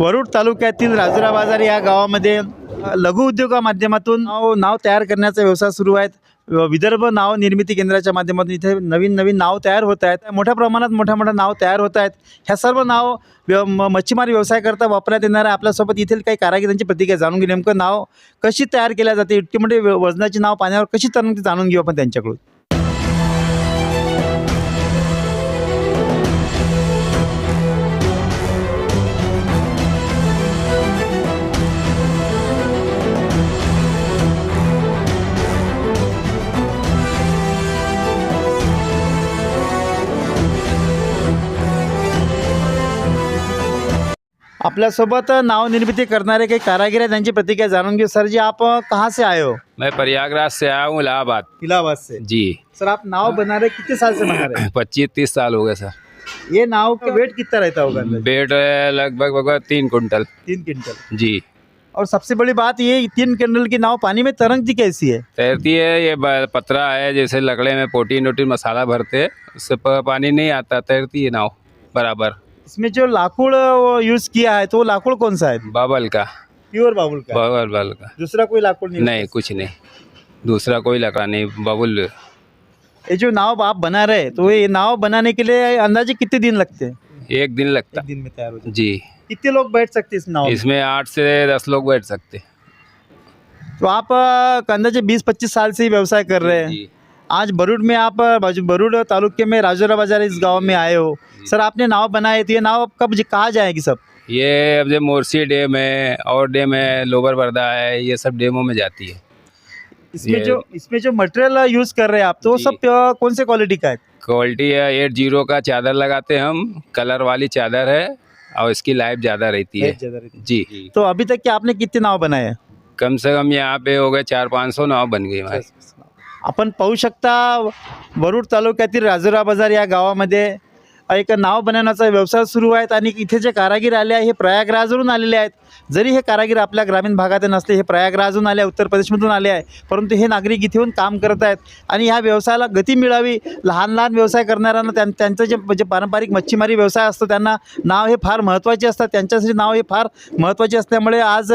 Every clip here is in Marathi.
वरुड तालुक्यातील राजुरा बाजार या गावामध्ये लघु उद्योगा माध्यमातून नाव नाव तयार करण्याचा व्यवसाय सुरू आहेत. विदर्भ नाव निर्मिती केंद्राच्या माध्यमातून इथे नवीन नवीन नाव तयार होत आहेत. मोठ्या प्रमाणात मोठ्या मोठ्या नाव तयार होत आहेत. ह्या सर्व नाव व्य म मच्छीमारी व्यवसाय करता वापरण्यात येणाऱ्या आपल्यासोबत येथील काही कारागिरांची प्रतिक्रिया जाणून घेऊ नेमकं नाव कशी तयार केल्या जाते? इतकी मोठी व- वजनाची नाव पाण्यावर कशी तर जाणून घेऊ आपण त्यांच्याकडून? आपल्यासोबत नाव निर्मिती करणारे काही कारागिर आहेत त्यांची प्रतिक्रिया जाणून घेऊ. सर जी आप कहाँ से आए हो? मैं प्रयागराज से आया हूँ इलाहाबाद। इलाहाबाद से? जी। सर आप नाव बना रहे कितने साल से बना रहे पच्चीस तीस साल हो गए सर। हैं ये नाव का वेट कितना रहता होगा अंदाजे? बेड है लगभग लगभग तीन कुंटल तीन क्विंटल। जी। और सबसे बड़ी बात ये तीन क्विंटल की नाव पानी में तरंगती कैसी है? तैरती है ये ब- पतरा है जैसे लकड़े में प्रोटीन वोटीन मसाला भरते है उससे प- पानी नहीं आता तैरती है नाव बराबर। इसमें जो लाकुड़ यूज़ किया है तो वो लाकुड़ कौन सा है? बाबल का। प्योर बाबुल का? बबल बबल का। दूसरा कोई लाकुड़ नहीं नहीं कुछ नहीं। दूसरा कोई लकड़ा नहीं बाबुल ये जो नाव आप बना रहे तो ये नाव बनाने के लिए अंदाजे कितने दिन लगते हैं? एक दिन लगता। एक दिन में तैयार हो जी। कितने लोग बैठ सकते इस नाव इसमें आठ से दस लोग बैठ सकते। तो आप अंदाजे बीस पच्चीस साल से ही व्यवसाय कर रहे हैं। आज बरूड में आप बरूड तालुके में राजोरा बाज़ार इस गाँव में आए हो। सर आपने नाव बनाए तो ये नाव अब कब कहाँ जाएगी सब? ये अब जो मोरसी डैम है और डैम है लोबर बर्दा है ये सब डैमों में जाती है। इसमें जो इसमें जो मटेरियल यूज़ कर रहे हैं आप तो वो सब कौन से क्वालिटी का है? क्वालिटी है एट ज़ीरो का चादर लगाते हैं हम कलर वाली चादर है और इसकी लाइफ ज़्यादा रहती है। जी। तो अभी तक के आपने कितने नाव बनाए कम से कम यहाँ पे हो गए चार पाँच सौ नाव बन गई हमारी। आपण पाहू शकता वरुड तालुक्यातील राजुरा बाजार या गावामध्ये एक नाव बनवण्याचा व्यवसाय सुरू आहेत आणि इथे जे कारागीर आले आहे हे प्रयागराजवरून आलेले आहेत. जरी हे कारागीर आपल्या ग्रामीण भागात नसले हे प्रयागराजून आले उत्तर प्रदेशमधून आले आहे परंतु हे नागरिक इथे येऊन काम करत आहेत आणि ह्या व्यवसायाला गती मिळावी लहान लहान व्यवसाय करणाऱ्यांना त्यां त्यांचं जे म्हणजे पारंपरिक मच्छीमारी व्यवसाय असतो त्यांना नाव हे फार महत्त्वाचे असतात. त्यांच्यासाठी नाव हे फार महत्त्वाचे असल्यामुळे आज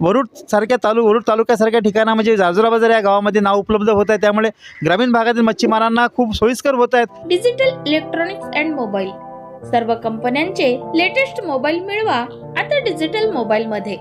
वरुडसारख्या तालु वरुड तालुक्यासारख्या ठिकाणा म्हणजे जाजुरा बाजार या गावामध्ये नाव उपलब्ध होत आहे. त्यामुळे ग्रामीण भागातील मच्छीमारांना खूप सोयीस्कर होत आहेत. डिजिटल इलेक्ट्रॉनिक्स अँड मोबाईल सर्व कंपन्यांचे लेटेस्ट मोबाईल मिळवा आता डिजिटल मोबाईल मध्ये.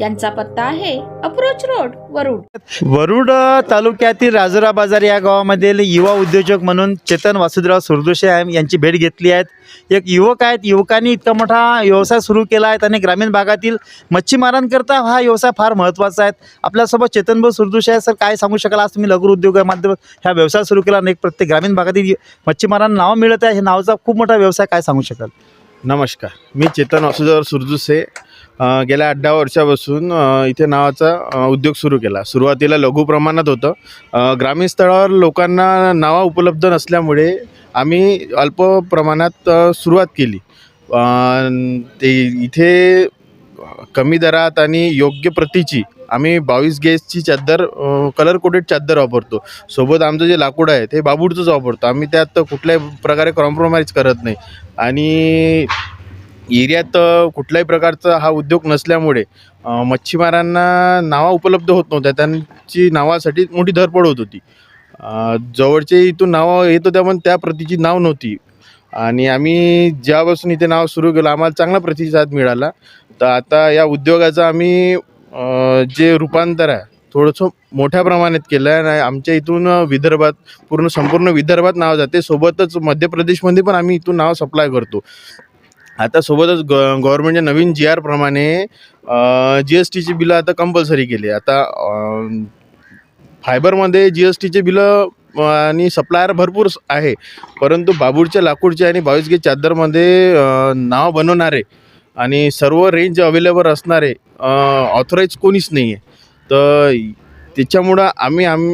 यांचा पत्ता आहे अप्रोच रोड वरुड. वरुड तालुक्यातील राजुरा बाजार या गावामधील युवा उद्योजक म्हणून चेतन वासुदेवराव सुरदोशे यांची भेट घेतली आहेत एक युवक आहेत. युवकांनी इतका मोठा व्यवसाय सुरू केला आहे आणि ग्रामीण भागातील मच्छीमारांकरता हा व्यवसाय फार महत्त्वाचा आहे. आपल्यासोबत चेतनभाऊ सुरदोशे आहे. सर काय सांगू शकाल? आज तुम्ही लघु उद्योगामाध्यमात ह्या व्यवसाय सुरू केला आणि प्रत्येक ग्रामीण भागातील मच्छीमारांना नाव मिळत आहे. हे नावाचा खूप मोठा व्यवसाय काय सांगू शकाल? नमस्कार. मी चेतन वासुदेवर सुरजुसे. गेल्या आठ दहा वर्षापासून इथे नावाचा उद्योग सुरू केला. सुरुवातीला लघु प्रमाणात होतं. ग्रामीण स्तरावर लोकांना नावा उपलब्ध नसल्यामुळे आम्ही अल्प प्रमाणात सुरुवात केली. ते इथे कमी दरात आणि योग्य प्रतीची आम्ही बावीस गेजची चादर कलर कोटेड चादर वापरतो. सोबत आमचं जे लाकूड आहे ते बाबूडचंच वापरतो. आम्ही त्यात कुठल्याही प्रकारे कॉम्प्रोमाइज करत नाही. आणि एरियात कुठल्याही प्रकारचा हा उद्योग नसल्यामुळे मच्छीमारांना नावा उपलब्ध होत नव्हत्या. त्यांची नावासाठी मोठी धडपड होत होती. जवळचे इथून नावं येत होत्या पण त्या प्रतीची नाव नव्हती. आणि आम्ही ज्यापासून इथे नाव सुरू केलं आम्हाला चांगला प्रतिसाद मिळाला. तर आता या उद्योगाचा आम्ही जे रूपांतर आहे थोडंसं मोठ्या प्रमाणात केलं आहे आणि आमच्या इथून विदर्भात पूर्ण संपूर्ण विदर्भात नाव जाते. सोबतच मध्य प्रदेशमध्ये पण आम्ही इथून नाव सप्लाय करतो. आता सोबतच ग गव्हर्मेंटच्या नवीन जी आरप्रमाणे जी एस टीची बिलं आता कंपल्सरी केली आता फायबरमध्ये जी एस टीचे बिलं आणि सप्लायर भरपूर आहे. परंतु बाबूरच्या लाकूडच्या आणि बावीसगे चादरमध्ये नाव बनवणारे आणि सर्व रेंज अवेलेबल असणारे ऑथराईज कोणीच नाही आहे तर त्याच्यामुळं आम्ही आम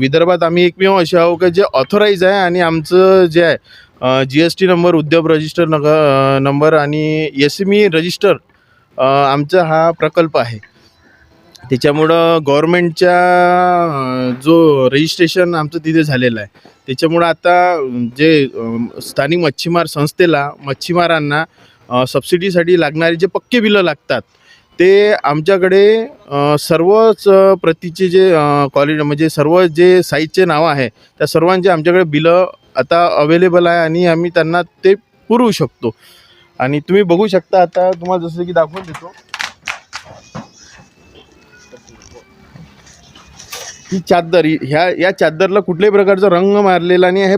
विदर्भात आम्ही एकमेव असे आहो की जे ऑथोराईज आहे आणि आमचं जे आहे जी एस टी नंबर उद्योग रजिस्टर नग नंबर आणि एस एम ई रजिस्टर आमचा हा प्रकल्प आहे. त्याच्यामुळं गव्हर्मेंटच्या जो रजिस्ट्रेशन आमचं तिथे झालेलं आहे. त्याच्यामुळं आता जे स्थानिक मच्छीमार संस्थेला मच्छीमारांना सबसिडीसाठी लागणारी जे पक्के बिलं लागतात ते आमच्याकडे सर्वच प्रतीचे जे क्वालिटी म्हणजे सर्व जे साईजचे नावं आहे त्या सर्वांचे आमच्याकडे बिलं आता अवेलेबल आहे आणि आम्ही त्यांना ते पुरवू शकतो. आणि तुम्ही बघू शकता आता तुम्हाला जसं की दाखवून देतो. ही चादर ही- ह्या या चादरला कुठल्याही प्रकारचा रंग मारलेला नाही हे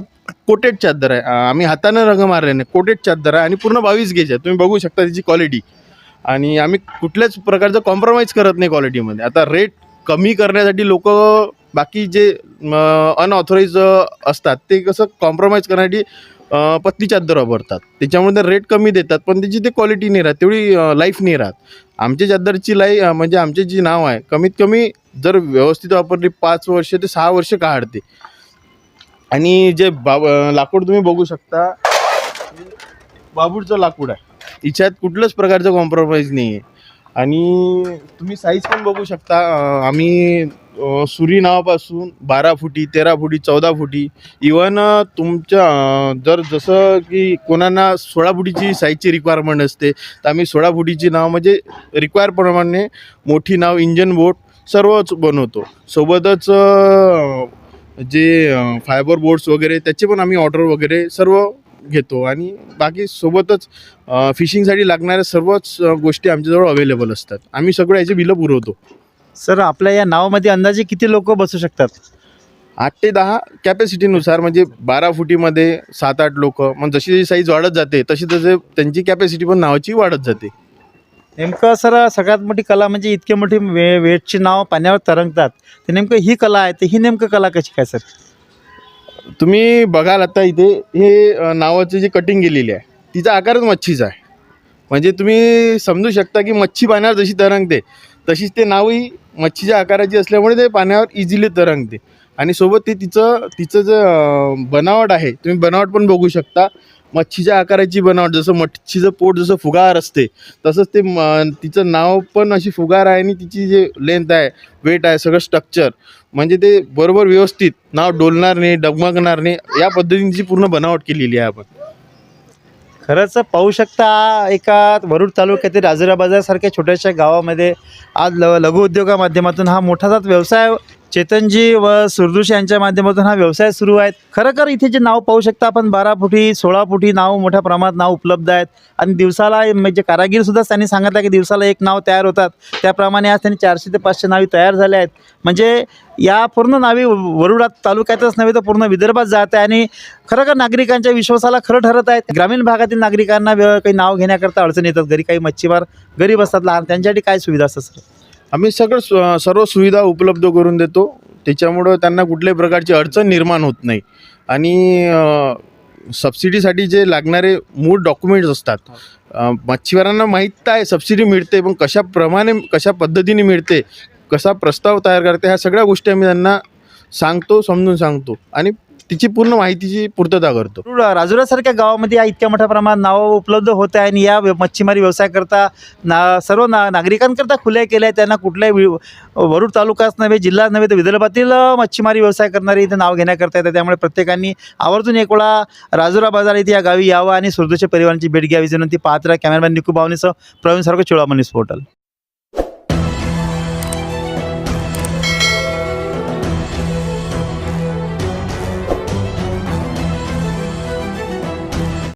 कोटेड चादर आहे. आम्ही हाताने रंग मारले नाही. कोटेड चादर आहे आणि पूर्ण बावीस गेज आहे. तुम्ही बघू शकता त्याची क्वालिटी आणि आम्ही कुठल्याच प्रकारचं कॉम्प्रोमाइज करत नाही क्वालिटीमध्ये आता रेट कमी करण्यासाठी लोक बाकी जे अनऑथोराईज असतात ते कसं कॉम्प्रोमाइज करण्यासाठी अं, पतली चादर वापरतात. त्याच्यामुळे ते रेट कमी देतात पण त्याची ते क्वालिटी नाही राहत. तेवढी लाईफ नाही राहत. आमच्या चादरची लाई म्हणजे आमचे जी नाव आहे कमीत कमी जर व्यवस्थित वापरली पाच वर्ष ते सहा वर्ष काढते आणि जे बाब लाकूड तुम्ही बघू शकता बाबूडचं लाकूड आहे. हिच्यात कुठलंच प्रकारचं कॉम्प्रोमाइज नाही आहे आणि तुम्ही साईज पण बघू शकता आम्ही सुरी नावापासून बारा फुटी तेरा फुटी चौदा फुटी इवन तुमच्या जर जसं की कोणाला सोळा फुटीची साईजची रिक्वायरमेंट असते तर आम्ही सोळा फुटीची नाव म्हणजे रिक्वायरप्रमाणे मोठी नाव इंजन बोट सर्वच बनवतो. सोबतच जे फायबर बोर्ड्स वगैरे त्याचे पण आम्ही ऑर्डर वगैरे सर्व घेतो. आणि बाकी सोबतच फिशिंगसाठी लागणाऱ्या सर्वच गोष्टी आमच्याजवळ अवेलेबल असतात. आम्ही सगळं याचे बिलं पुरवतो. सर आपल्या या नावामध्ये अंदाजे किती लोक बसू शकतात? आठ ते दहा कॅपॅसिटीनुसार म्हणजे बारा फुटीमध्ये सात आठ लोक. मग जशी जशी साईज वाढत जाते तशी तसे त्यांची कॅपॅसिटी पण नावाची वाढत जाते. नेमकं सर सगळ्यात मोठी कला म्हणजे इतकी मोठी वे वेटची नाव पाण्यावर तरंगतात. तर नेमकं ही कला आहे तर ही नेमकं कला कशी काय सर? तुम्ही बघाल आता इथे हे नावाची जी कटिंग गेलेली आहे तिचा आकारच मच्छीचा आहे. म्हणजे तुम्ही समजू शकता की मच्छी पाण्यावर जशी तरंगते तशीच ते नावही मच्छीच्या आकाराची असल्यामुळे ते पाण्यावर इझिली तरंगते. आणि सोबत ते तिचं तिचं जे बनावट आहे तुम्ही बनावट पण बघू शकता. मच्छीच्या आकाराची बनावट जसं मच्छीचं पोट जसं फुगार असते तसंच ते म तिचं नाव पण अशी फुगार आहे आणि तिची जे लेंथ आहे वेट आहे सगळं स्ट्रक्चर म्हणजे ते बरोबर व्यवस्थित नाव डोलणार नाही डगमगणार नाही या पद्धतीची पूर्ण बनावट केलेली आहे आपण. खरंच पाहू शकता एका वरुड तालुक्यातील राजुरा बाजारसारख्या छोट्याशा गावामध्ये आज ल लघु उद्योगा माध्यमातून हा मोठासाच व्यवसाय चेतनजी व सुरदुष यांच्या माध्यमातून हा व्यवसाय सुरू आहे खरं इथे जे नाव पाहू शकता आपण बारा फुटी सोळा फुटी नाव मोठ्या प्रमाणात नाव उपलब्ध आहेत. आणि दिवसाला म्हणजे कारागीरसुद्धा त्यांनी सांगितलं की दिवसाला एक नाव तयार होतात. त्याप्रमाणे आज त्यांनी चारशे ते पाचशे नावी तयार झाले आहेत. म्हणजे या पूर्ण नावी वरुडा तालुक्यातच नव्हे तर पूर्ण विदर्भात जात आहे आणि खरं नागरिकांच्या विश्वासाला खरं ठरत आहेत ग्रामीण भागातील नागरिकांना काही नाव घेण्याकरता अडचण येतात. घरी काही मच्छीमार गरीब असतात लहान त्यांच्यासाठी काय सुविधा असतात सर? आम्ही सगळं सर्व सुविधा उपलब्ध करून देतो. त्याच्यामुळं त्यांना कुठल्याही प्रकारची अडचण निर्माण होत नाही. आणि सबसिडीसाठी जे लागणारे मूळ डॉक्युमेंट्स असतात मच्छीमारांना माहीत आहे सबसिडी मिळते पण कशाप्रमाणे कशा पद्धतीने मिळते कसा प्रस्ताव तयार करते ह्या सगळ्या गोष्टी आम्ही त्यांना सांगतो समजून सांगतो. आणि तिची पूर्ण माहितीची पूर्तता करतो. राजुरासारख्या गावामध्ये या इतक्या मोठ्या प्रमाणात नावं उपलब्ध होत आहे आणि या व्य- मच्छीमारी व्यवसाय करता ना सर्व ना नागरिकांकरता खुल्या केल्या आहेत. त्यांना कुठल्याही वि- वरुड तालुकाच नव्हे जिल्हा नव्हे तर विदर्भातील मच्छीमारी व्यवसाय करणारे इथे नाव घेण्याकरता येतात. त्यामुळे प्रत्येकाने आवर्जून एक वेळा राजुरा बाजार इथे या गावी यावं आणि सुरदूच्या परिवारांची भेट घ्यावी. विनंती पात्र कॅमेरामॅन निकू भावनेसह प्रवीण सारखं चोळामनीस पोर्टल